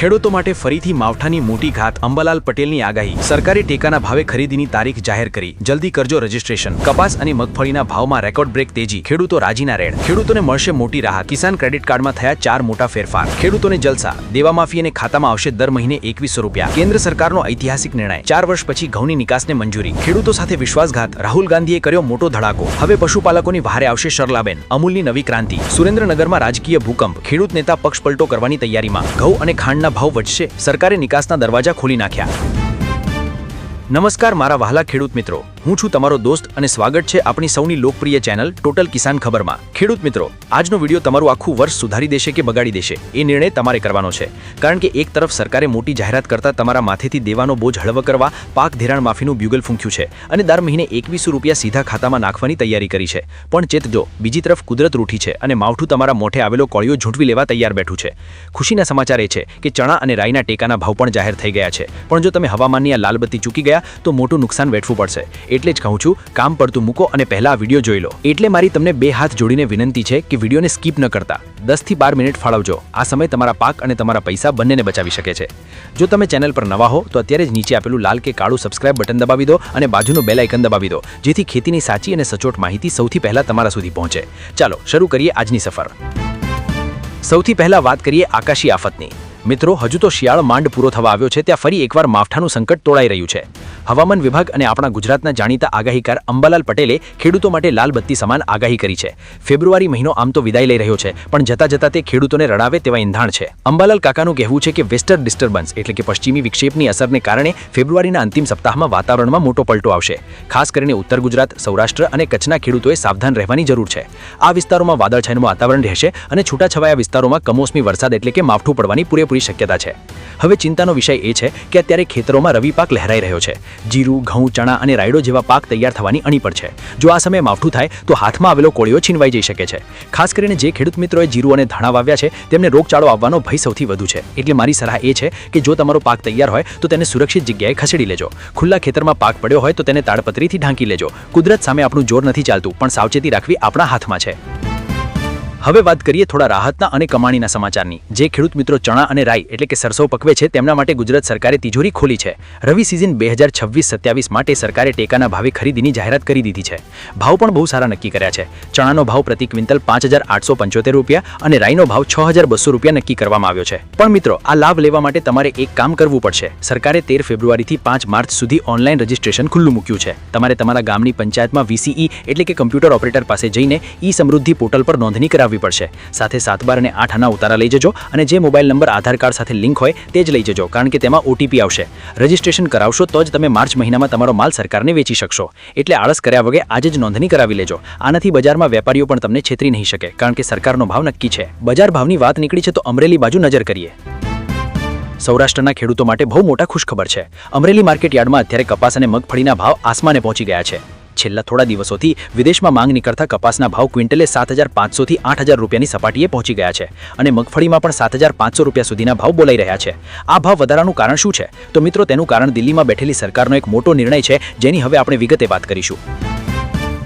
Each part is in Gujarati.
ખેડૂતો માટે ફરીથી માવઠાની મોટી ઘાત અંબાલાલ પટેલની આગાહી. સરકારે ટેકાના ભાવે ખરીદીની તારીખ જાહેર કરી. જલ્દી કરજો રજીસ્ટ્રેશન. કપાસ અને મગફળીના ભાવમાં રેકોર્ડ બ્રેક તેજી. ખેડૂતો રાજીના રેડ. ખેડૂતોને મળશે મોટી રાહત. કિસાન ક્રેડિટ કાર્ડમાં થયા ચાર મોટા ફેરફાર. ખેડૂતોને જલસા. દેવા માફી અને ખાતામાં આવશે દર મહિને એકવીસો રૂપિયા. કેન્દ્ર સરકારનો ઐતિહાસિક નિર્ણય. ચાર વર્ષ પછી ઘઉંની નિકાસને મંજૂરી. ખેડૂતો સાથે વિશ્વાસઘાત. રાહુલ ગાંધીએ કર્યો મોટો ધડાકો. હવે પશુપાલકોની ભારે આવશે શરલાબેન. અમૂલની નવી ક્રાંતિ. સુરેન્દ્રનગરમાં રાજકીય ભૂકંપ. ખેડૂત નેતા પક્ષ પલટો કરવાની તૈયારીમાં. ઘઉં અને ખાંડના ભાવ વધશે. સરકારે નિકાસના દરવાજા ખોલી નાખ્યા. નમસ્કાર મારા વહાલા ખેડૂત મિત્રો. હું છું તમારો દોસ્ત અને સ્વાગત છે આપણી સૌની લોકપ્રિય ચેનલ ટોટલ કિસાન ખબરમાં. ખેડૂત મિત્રો, આજનો વીડિયો તમારું આખું વર્ષ સુધારી દેશે કે બગાડી દેશે? એ નિર્ણય તમારે કરવાનો છે. કારણ કે એક તરફ સરકારે મોટી જાહેરાત કરતા તમારા માથેથી દેવાનો બોજ હળવ કરવા પાક ધિરાણ માફીનું બ્યુગલ ફૂંક્યું છે અને દર મહિને એકવીસો રૂપિયા સીધા ખાતામાં નાખવાની તૈયારી કરી છે. પણ ચેતજો બીજી તરફ કુદરત રૂઠી છે અને માવઠું તમારા મોઢે આવેલો કોળિયો ઝૂંટવી લેવા તૈયાર બેઠું છે. ખુશીના સમાચાર એ છે કે ચણા અને રાઈના ટેકાના ભાવ પણ જાહેર થઈ ગયા છે. પણ જો તમે હવામાનની આ લાલબત્તી ચૂકી ગયા, તો મોટું નુકસાન વેઠવું પડશે. એટલે જ કહું છું, કામ પડતું મૂકો અને પહેલા વીડિયો જોઈ લો. એટલે મારી તમને બે હાથ જોડીને વિનંતી છે કે વિડીયોને સ્કીપ ન કરતા. દસથી બાર મિનિટ ફાળવજો. આ સમય તમારા પાક અને તમારા પૈસા બંનેને બચાવી શકે છે. જો તમે ચેનલ પર નવા હો, તો અત્યારે જ નીચે આપેલું લાલ કે કાળું સબસ્ક્રાઇબ બટન દબાવી દો અને બાજુનું બેલ આઇકન દબાવી દો, જેથી ખેતીની સાચી અને સચોટ માહિતી સૌથી પહેલા તમારા સુધી પહોંચે. ચાલો, શરૂ કરીએ આજની સફર. સૌથી પહેલા વાત કરીએ આકાશી આફતની. મિત્રો, હજુ તો શિયાળો માંડ પૂરો થવા આવ્યો છે, ત્યાં ફરી એકવાર માવઠાનું સંકટ તોડાઈ રહ્યું છે. હવામાન વિભાગ અને આપણા ગુજરાતના જાણીતા આગાહીકાર અંબાલાલ પટેલે ખેડૂતો માટે લાલ બત્તી સમાન આગાહી કરી છે. ફેબ્રુઆરી મહિનો આમ તો વિદાય લઈ રહ્યો છે, પણ જતા જતા તે ખેડૂતોને રડાવે તેવા ઇંધાણ છે. અંબાલાલ કાકાનું કહેવું છે કે વેસ્ટર્ન ડિસ્ટર્બન્સ એટલે કે પશ્ચિમી વિક્ષેપની અસરને કારણે ફેબ્રુઆરીના અંતિમ સપ્તાહમાં વાતાવરણમાં મોટો પલટો આવશે. ખાસ કરીને ઉત્તર ગુજરાત, સૌરાષ્ટ્ર અને કચ્છના ખેડૂતોએ સાવધાન રહેવાની જરૂર છે. આ વિસ્તારોમાં વાદળછાયાનું વાતાવરણ રહેશે અને છૂટાછવાયા વિસ્તારોમાં કમોસમી વરસાદ એટલે કે માવઠું પડવાની પૂરેપૂરી શક્યતા છે. હવે ચિંતાનો વિષય એ છે કે અત્યારે ખેતરોમાં રવિ પાક લહેરાઈ રહ્યો છે. જીરું, ઘઉં, ચણા અને રાયડો જેવા પાક તૈયાર થવાની અણી પર છે. જો આ સમયે માવઠું થાય, તો હાથમાં આવેલો કોળિયો છીનવાઈ જઈ શકે છે. ખાસ કરીને જે ખેડૂત મિત્રોએ જીરું અને ધાણા વાવ્યા છે, તેમને રોગચાળો આવવાનો ભય સૌથી વધુ છે. એટલે મારી સલાહ એ છે કે જો તમારો પાક તૈયાર હોય, તો તેને સુરક્ષિત જગ્યાએ ખસેડી લેજો. ખુલ્લા ખેતરમાં પાક પડ્યો હોય, તો તેને તાડપત્રીથી ઢાંકી લેજો. કુદરત સામે આપણું જોર નથી ચાલતું, પણ સાવચેતી રાખવી આપણા હાથમાં છે. હવે વાત કરીએ થોડા રાહતના અને કમાણીના સમાચારની. જે ખેડૂત મિત્રો ચણા અને રાઈ એટલે કે સરસો પકવે છે, તેમના માટે ગુજરાત સરકારે તિજોરી ખોલી છે. રવિ સિઝન બે હજાર છવ્વીસ સત્યાવીસ માટે સરકારે ટેકાના ભાવે ખરીદીની જાહેરાત કરી દીધી છે. ભાવ પણ બહુ સારા નક્કી કર્યા છે. ચણાનો ભાવ પ્રતિ ક્વિન્ટલ પાંચ હજાર આઠસો પંચોતેર રૂપિયા અને રાઈનો ભાવ છ હજાર બસો રૂપિયા નક્કી કરવામાં આવ્યો છે. પણ મિત્રો, આ લાભ લેવા માટે તમારે એક કામ કરવું પડશે. સરકારે તેર ફેબ્રુઆરીથી પાંચ માર્ચ સુધી ઓનલાઈન રજીસ્ટ્રેશન ખુલ્લું મૂક્યું છે. તમારે તમારા ગામની પંચાયતમાં વીસીઈ એટલે કે કમ્પ્યુટર ઓપરેટર પાસે જઈને ઈ સમૃદ્ધિ પોર્ટલ પર નોંધણી કરાવવી પડશે. સાથે સાત બાર અને આઠ આના ઉતારા લઈ જજો અને જે મોબાઈલ નંબર આધાર કાર્ડ સાથે લિંક હોય તે જ લઈ જજો, કારણ કે તેમાં ઓટીપી આવશે. રજીસ્ટ્રેશન કરાવશો તો જ તમે માર્ચ મહિનામાં તમારો માલ સરકારને વેચી શકશો. એટલે આળસ કર્યા વગર આજે જ નોંધણી કરાવી લેજો. આનાથી બજારમાં વેપારીઓ પણ તમને છેતરી નહીં શકે, કારણ કે સરકારનો ભાવ નક્કી છે. બજાર ભાવની વાત નીકળી છે તો અમરેલી બાજુ નજર કરીએ. સૌરાષ્ટ્રના ખેડૂતો માટે બહુ મોટા ખુશખબર છે. અમરેલી માર્કેટ યાર્ડમાં અત્યારે કપાસ અને મગફળીના ભાવ આસમાને પહોંચી ગયા છે. છેલ્લા થોડા દિવસોથી વિદેશમાં માંગ નીકળતા કપાસના ભાવ ક્વિન્ટલે સાત હજાર પાંચસોથી આઠ હજાર રૂપિયાની સપાટીએ પહોંચી ગયા છે અને મગફળીમાં પણ સાત હજાર પાંચસો રૂપિયા સુધીના ભાવ બોલાઈ રહ્યા છે. આ ભાવ વધારાનું કારણ શું છે? તો મિત્રો, તેનું કારણ દિલ્હીમાં બેઠેલી સરકારનો એક મોટો નિર્ણય છે, જેની હવે આપણે વિગતે વાત કરીશું.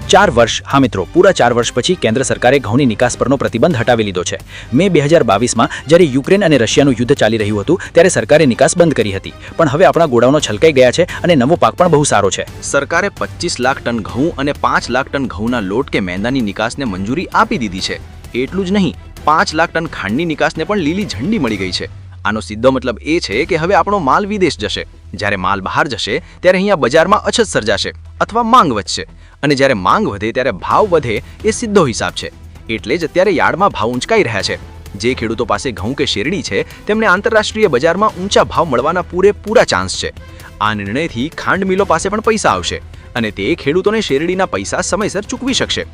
ચાર વર્ષ, હા મિત્રો, પૂરા ચાર વર્ષ પછી કેન્દ્ર સરકારે ઘઉંની નિકાસ પરનો પ્રતિબંધ હટાવી લીધો છે. મે બે હજાર બાવીસમાં જ્યારે યુક્રેન અને રશિયાનું યુદ્ધ ચાલી રહ્યું હતું, ત્યારે સરકારે નિકાસ બંધ કરી હતી. પણ હવે આપણા ગોડાઉનો છલકાઈ ગયા છે અને નવો પાક પણ બહુ સારો છે. સરકારે પચીસ લાખ ટન ઘઉં અને પાંચ લાખ ટન ઘઉંના લોટ કે મેંદાની નિકાસને મંજૂરી આપી દીધી છે. એટલું જ નહીં, પાંચ લાખ ટન ખાંડની નિકાસને પણ લીલી ઝંડી મળી ગઈ છે. આનો સીધો મતલબ એ છે કે હવે આપણો માલ વિદેશ જશે. જ્યારે માલ બહાર જશે, ત્યારે અહીંયા બજારમાં અછત સર્જાશે અથવા માંગ વધશે. અને જ્યારે માંગ વધે, ત્યારે ભાવ વધે એ સીધો હિસાબ છે. એટલે જ અત્યારે યાર્ડમાં ભાવ ઊંચકાઈ રહ્યા છે. જે ખેડૂતો પાસે ઘઉં કે શેરડી છે, તેમને આંતરરાષ્ટ્રીય બજારમાં ઊંચા ભાવ મળવાના પૂરેપૂરા ચાન્સ છે. આ નિર્ણયથી ખાંડ મિલો પાસે પણ પૈસા આવશે અને તે ખેડૂતોને શેરડીના પૈસા સમયસર ચૂકવી શકશે.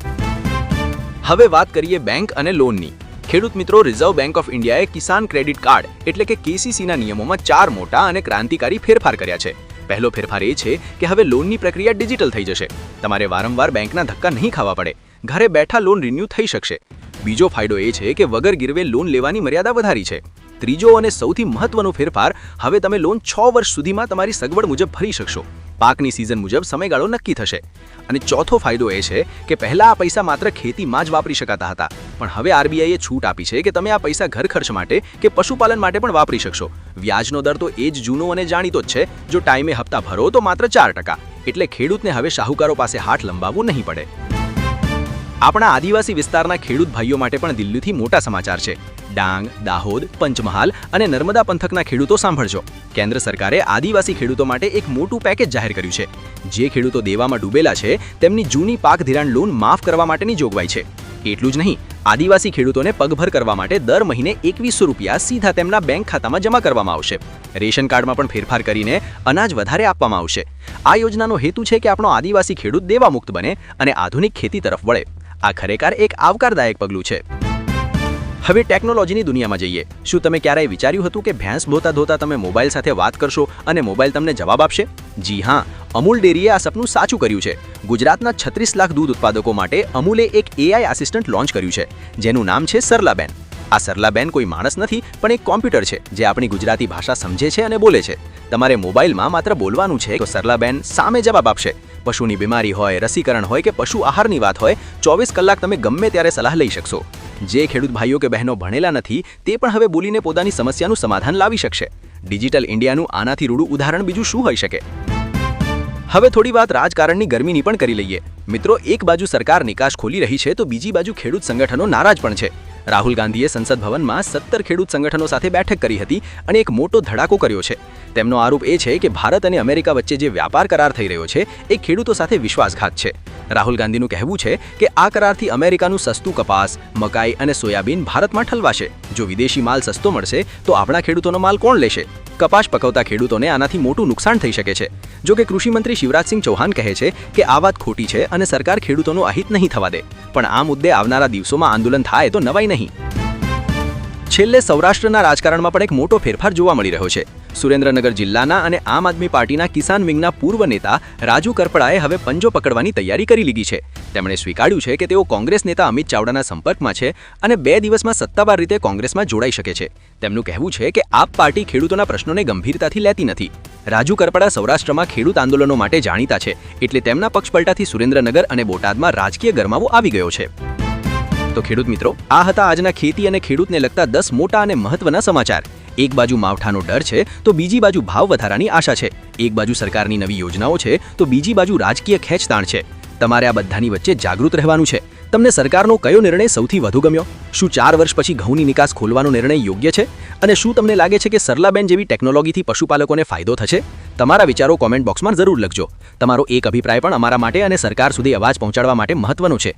હવે વાત કરીએ બેંક અને લોનની. ખેડૂત મિત્રો રિઝર્વ બેંક ઓફ ઇન્ડિયાએ કિસાન ક્રેડિટ કાર્ડ એટલે કે કેસીસીના નિયમોમાં ચાર મોટા અને ક્રાંતિકારી ફેરફાર કર્યા છે. પહેલો ફેરફાર એ છે કે હવે લોનની પ્રક્રિયા ડિજિટલ થઈ જશે. તમારે વારંવાર બેંકના ધક્કા નહીં ખાવા પડે. ઘરે બેઠા લોન રિન્યૂ થઈ શકશે. બીજો ફાયદો એ છે કે વગર ગીરવે લોન લેવાની મર્યાદા વધારી છે. ત્રીજો અને સૌથી મહત્વનો ફેરફાર, હવે તમે લોન છ વર્ષ સુધીમાં તમારી સગવડ મુજબ ભરી શકશો. પાકની સિઝન મુજબ સમયગાળો નક્કી થશે. અને ચોથો ફાયદો એ છે કે પહેલા આ પૈસા માત્ર ખેતીમાં જ વાપરી શકાતા હતા. પણ હવે આરબીઆઈએ છૂટ આપી છે કે તમે આ પૈસા ઘર ખર્ચ માટે કે પશુપાલન માટે પણ વાપરી શકશો. વ્યાજનો દર તો એ જ જૂનો અને જાણીતો જ છે. જો ટાઈમે હપ્તા ભરો તો માત્ર ચાર ટકા. એટલે ખેડૂતને હવે શાહુકારો પાસે હાથ લંબાવવું નહીં પડે. આપણા આદિવાસી વિસ્તારના ખેડૂત ભાઈઓ માટે પણ દિલ્હીથી મોટા સમાચાર છે. ડાંગ, દાહોદ, પંચમહાલ અને નર્મદા પંથકના ખેડૂતો સાંભળજો. કેન્દ્ર સરકારે આદિવાસી ખેડૂતો માટે એક મોટું પેકેજ જાહેર કર્યું છે. જે ખેડૂતો દેવામાં ડૂબેલા છે, તેમની જૂની પાક ધિરાણ લોન માફ કરવા માટેની જોગવાઈ છે. એટલું જ નહીં, આદિવાસી ખેડૂતોને પગભર કરવા માટે દર મહિને એકવીસો રૂપિયા સીધા તેમના બેંક ખાતામાં જમા કરવામાં આવશે. રેશન કાર્ડમાં પણ ફેરફાર કરીને અનાજ વધારે આપવામાં આવશે. આ યોજનાનો હેતુ છે કે આપણો આદિવાસી ખેડૂત દેવામુક્ત બને અને આધુનિક ખેતી તરફ વળે. આ ખરેખર એક આવકારદાયક પગલું છે. હવે ટેકનોલોજીની દુનિયામાં જઈએ. શું તમે ક્યારેય વિચાર્યું હતું કે ભેંસ ધોતા ધોતા તમે મોબાઈલ સાથે વાત કરશો અને મોબાઈલ તમને જવાબ આપશે? જી હા, અમૂલ ડેરીએ આ સપનું સાચું કર્યું છે. ગુજરાતના છત્રીસ લાખ દૂધ ઉત્પાદકો માટે અમૂલે એક એઆઈ આસિસ્ટન્ટ લોન્ચ કર્યું છે, જેનું નામ છે સરલાબેન. આ સરલાબેન કોઈ માણસ નથી, પણ એક કોમ્પ્યુટર છે, જે આપણી ગુજરાતી ભાષા સમજે છે અને બોલે છે. તમારે મોબાઈલમાં માત્ર બોલવાનું છે તો સરલાબેન સામે જવાબ આપશે. પશુની બીમારી હોય, રસીકરણ હોય કે પશુ આહારની વાત હોય, ચોવીસ કલાક તમે ગમે ત્યારે સલાહ લઈ શકશો. જે ખેડૂત ભાઈઓ કે બહેનો ભણેલા નથી, તે પણ હવે બોલીને પોતાની સમસ્યાનું સમાધાન લાવી શકશે. ડિજિટલ ઇન્ડિયાનું આનાથી રૂડું ઉદાહરણ બીજું શું હોઈ શકે? હવે થોડી વાત રાજકારણની ગરમીની પણ કરી લઈએ. મિત્રો, એક બાજુ સરકાર નિકાસ ખોલી રહી છે, તો બીજી બાજુ ખેડૂત સંગઠનો નારાજ પણ છે. રાહુલ ગાંધીએ સંસદ ભવનમાં સત્તર ખેડૂત સંગઠનો સાથે બેઠક કરી હતી અને એક મોટો ધડાકો કર્યો છે. તેમનો આરોપ એ છે કે ભારત અને અમેરિકા વચ્ચે જે વ્યાપાર કરાર થઈ રહ્યો છે, એ ખેડૂતો સાથે વિશ્વાસઘાત છે. રાહુલ ગાંધીનું કહેવું છે કે આ કરારથી અમેરિકાનું સસ્તું કપાસ, મકાઈ અને સોયાબીન ભારતમાં ઠલવાશે. જો વિદેશી માલ સસ્તો મળશે, તો આપણા ખેડૂતોનો માલ કોણ લેશે? કપાસ પકવતા ખેડૂતોને આનાથી મોટું નુકસાન થઈ શકે છે. જો કે કૃષિમંત્રી શિવરાજસિંહ ચૌહાણ કહે છે કે આ વાત ખોટી છે અને સરકાર ખેડૂતોનું અહિત નહીં થવા દે. પણ આ મુદ્દે આવનારા દિવસોમાં આંદોલન થાય તો નવાઈ નહીં. છેલ્લે સૌરાષ્ટ્રના રાજકારણમાં પણ એક મોટો ફેરફાર જોવા મળી રહ્યો છે. સુરેન્દ્રનગર જિલ્લાના અને આમ આદમી પાર્ટીના કિસાન વિંગના પૂર્વ નેતા રાજુ કરપડાએ હવે પંજો પકડવાની તૈયારી કરી લીધી છે. તેમણે સ્વીકાર્યું છે કે તેઓ કોંગ્રેસ નેતા અમિત ચાવડાના સંપર્કમાં છે અને બે દિવસમાં સત્તાવાર રીતે કોંગ્રેસમાં જોડાઈ શકે છે. તેમનું કહેવું છે કે આપ પાર્ટી ખેડૂતોના પ્રશ્નોને ગંભીરતાથી લેતી નથી. રાજુ કરપડા સૌરાષ્ટ્રમાં ખેડૂત આંદોલનો માટે જાણીતા છે, એટલે તેમના પક્ષપલટાથી સુરેન્દ્રનગર અને બોટાદમાં રાજકીય ગરમાવો આવી ગયો છે. તો ખેડૂત મિત્રો, આ હતા આજના ખેતી અને ખેડૂતને લગતા દસ મોટા અને મહત્વના સમાચાર. એક બાજુ માવઠાનો ડર છે, તો બીજી બાજુ ભાવ વધારાની આશા છે. એક બાજુ સરકારની નવી યોજનાઓ છે, તો બીજી બાજુ રાજકીય ખેંચતાણ છે. તમારે આ બધાની વચ્ચે જાગૃત રહેવાનું છે. તમને સરકારનો કયો નિર્ણય સૌથી વધુ ગમ્યો? શું ચાર વર્ષ પછી ઘઉંની નિકાસ ખોલવાનો નિર્ણય યોગ્ય છે? અને શું તમને લાગે છે કે સરલાબેન જેવી ટેકનોલોજીથી પશુપાલકોને ફાયદો થશે? તમારા વિચારો કોમેન્ટ બોક્સમાં જરૂર લખજો. તમારો એક અભિપ્રાય પણ અમારા માટે અને સરકાર સુધી અવાજ પહોંચાડવા માટે મહત્વનો છે.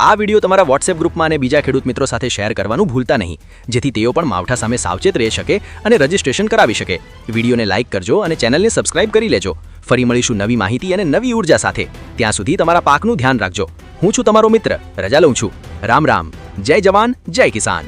આ વીડિયો તમારા વોટ્સએપ ગ્રુપમાં અને બીજા ખેડૂત મિત્રો સાથે શેર કરવાનું ભૂલતા નહીં. જેથી તેઓ પણ માવઠા સામે સાવચેત રહી શકે અને રજિસ્ટ્રેશન કરાવી શકે. વિડીયોને લાઇક કરજો અને ચેનલને સબસ્ક્રાઇબ કરી લેજો. ફરી મળીશું નવી માહિતી અને નવી ઊર્જા સાથે. ત્યાં સુધી તમારા પાકનું ધ્યાન રાખજો. હું છું તમારો મિત્ર, રજા લઉં છું. રામ રામ. જય જવાન, જય કિસાન.